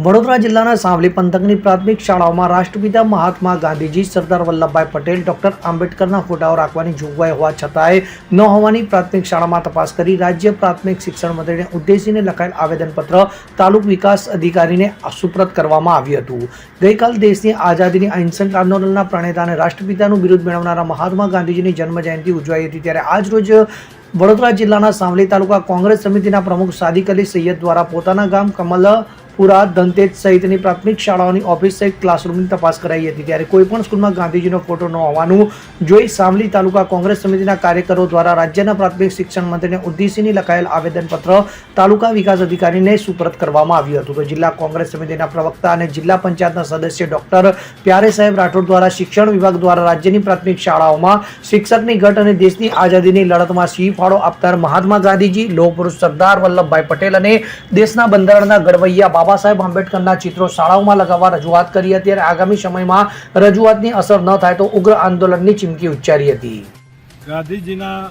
વડોદરા જિલ્લાના સાંવલી પંથકની પ્રાથમિક શાળાઓમાં રાષ્ટ્રપિતા મહાત્મા ગાંધીજી સરદાર વલ્લભભાઈ પટેલ ડોક્ટર આંબેડકરના ફોટાઓ રાખવાની જોગવાઈ હોવા છતાંય ન હોવાની પ્રાથમિક શાળામાં તપાસ કરી રાજ્ય પ્રાથમિક શિક્ષણ મંત્રીને ઉદ્દેશીને લખાયેલ આવેદનપત્ર તાલુક વિકાસ અધિકારીને સુપ્રત કરવામાં આવ્યું હતું. ગઈકાલ દેશની આઝાદીની અહિંસક આંદોલનના પ્રણેતા અને રાષ્ટ્રપિતાનું બિરુદ મેળવનારા મહાત્મા ગાંધીજીની જન્મ જયંતિ ઉજવાઈ હતી ત્યારે આજરોજ વડોદરા જિલ્લાના સાવલી તાલુકા કોંગ્રેસ સમિતિના પ્રમુખ સાદિક અલી સૈયદ દ્વારા પોતાના ગામ કમલપુરા દંતેજ સહિતની પ્રાથમિક શાળાઓની ઓફિસ સહિત ક્લાસરૂમની તપાસ કરાઈ હતી ત્યારે કોઈ પણ સ્કૂલમાં ગાંધીજીનો ફોટો ન હોવાનું જોઈ સામલી તાલુકા કોંગ્રેસ સમિતિના કાર્યકરો દ્વારા રાજ્યના પ્રાથમિક શિક્ષણ મંત્રીને ઉદ્દેશીને લખાયેલ આવેદનપત્ર તાલુકા વિકાસ અધિકારીને સુપરત કરવામાં આવ્યું હતું. તો જિલ્લા કોંગ્રેસ સમિતિના પ્રવક્તા અને જિલ્લા પંચાયતના સદસ્ય ડોક્ટર પ્યારે સાહેબ રાઠોડ દ્વારા શિક્ષણ વિભાગ દ્વારા રાજ્યની પ્રાથમિક શાળાઓમાં શિક્ષકની ઘટ અને દેશની આઝાદીની લડતમાં સિંહ ફાળો આપનાર મહાત્મા ગાંધીજી લોહ પુરુષ સરદાર વલ્લભભાઈ પટેલ અને દેશના બંધારણના ઘડવૈયા બાબા સાહેબ આંબેડકરના ચિત્રો શાળાઓમાં લગાવવા રજૂઆત કરી હતી અને આગામી સમયમાં રજૂઆતની અસર ન થાય તો ઉગ્ર આંદોલનની ચીમકી ઉચ્ચારી હતી. ગાંધીજીના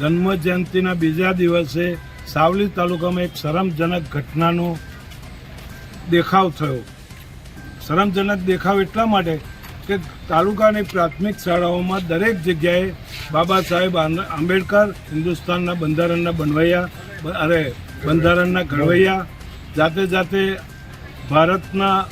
જન્મ જયંતિના બીજા દિવસે સાવલી તાલુકામાં એક શરમજનક ઘટનાનો દેખાવ થયો. શરમજનક દેખાવ એટલા માટે કે તાલુકાની પ્રાથમિક શાળાઓમાં દરેક જગ્યાએ બાબા સાહેબ આંબ- આંબેડકર હિન્દુસ્તાનના બંધારણના બનવૈયા અરે, બંધારણના ઘડવૈયા જાતે જાતે ભારતના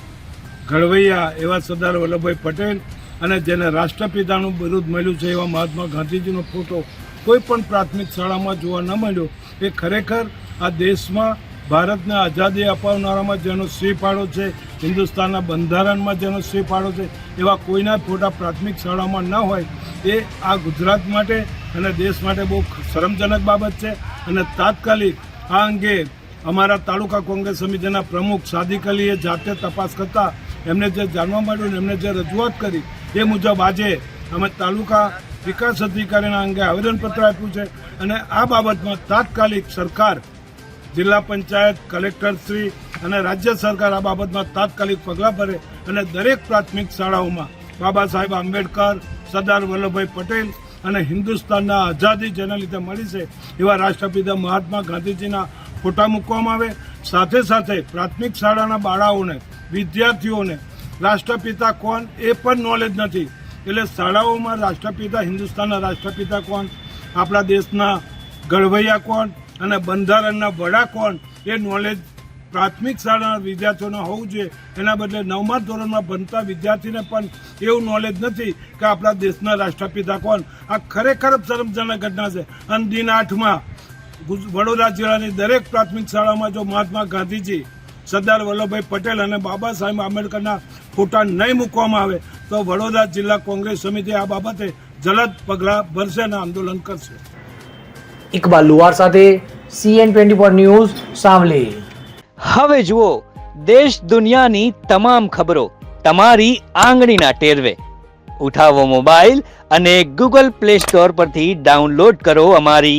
ઘડવૈયા એવા સરદાર વલ્લભભાઈ પટેલ અને જેને રાષ્ટ્રપિતાનું બિરુદ મળ્યું છે એવા મહાત્મા ગાંધીજીનો ફોટો કોઈ પણ પ્રાથમિક શાળામાં જોવા ન મળ્યો. એ ખરેખર આ દેશમાં ભારતને આઝાદી અપાવનારામાં જેનો શ્રી ફાળો છે, હિન્દુસ્તાનના બંધારણમાં જેનો શ્રી ફાળો છે, એવા કોઈના ફોટા પ્રાથમિક શાળામાં ન હોય, એ આ ગુજરાત માટે અને દેશ માટે બહુ શરમજનક બાબત છે. અને તાત્કાલિક આ અંગે અમારા તાલુકા કોંગ્રેસ સમિતિના પ્રમુખ સાદિક અલીએ જાતે તપાસ કરતા એમને જે જાણવા મળ્યું ને એમને જે રજૂઆત કરી એ મુજબ આજે અમે તાલુકા વિકાસ અધિકારીના અંગે આવેદનપત્ર આપ્યું છે અને આ બાબતમાં તાત્કાલિક સરકાર, જિલ્લા પંચાયત કલેક્ટરશ્રી અને રાજ્ય સરકાર આ બાબતમાં તાત્કાલિક પગલાં ભરે અને દરેક પ્રાથમિક શાળાઓમાં બાબા સાહેબ આંબેડકર, સરદાર વલ્લભભાઈ પટેલ અને હિન્દુસ્તાનના આઝાદી જેના લીધે મળી છે એવા રાષ્ટ્રપિતા મહાત્મા ગાંધીજીના ફોટા મૂકવામાં આવે. સાથે સાથે પ્રાથમિક શાળાના બાળાઓને, વિદ્યાર્થીઓને, રાષ્ટ્રપિતા કોણ એ પણ નોલેજ નથી. એટલે શાળાઓમાં રાષ્ટ્રપિતા હિન્દુસ્તાનના રાષ્ટ્રપિતા કોણ, આપણા દેશના ગઢવૈયા કોણ અને બંધારણના વડા કોણ એ નોલેજ પ્રાથમિક શાળાના વિદ્યાર્થીઓને હોવું જોઈએ. એના બદલે નવમા ધોરણમાં ભણતા વિદ્યાર્થીને પણ એવું નોલેજ નથી કે આપણા દેશના રાષ્ટ્રપિતા કોણ. આ ખરેખર જ શરમજનક ઘટના છે. અને દિન આઠમાં વડોદરા જિલ્લાની દરેક પ્રાથમિક શાળામાં જો મહાત્મા ગાંધીજી સરદાર વલ્લભભાઈ પટેલ અને બાબા સાહેબ આંબેડકરના ફોટા નહીં મૂકવામાં આવે તો વડોદરા જિલ્લા કોંગ્રેસ સમિતિ આ બાબતે જલદ પગલાં ભરશે અને આંદોલન કરશે. ઇકબાલ લુવાર સાથે સીએન ટ્વેન્ટી ફોર ન્યૂઝ સાંભળી હવે જુઓ દેશ દુનિયાની તમામ ખબરો તમારી આંગળીના ટેરવે. ઉઠાવો મોબાઈલ અને ગૂગલ પ્લે સ્ટોર પરથી ડાઉનલોડ કરો અમારી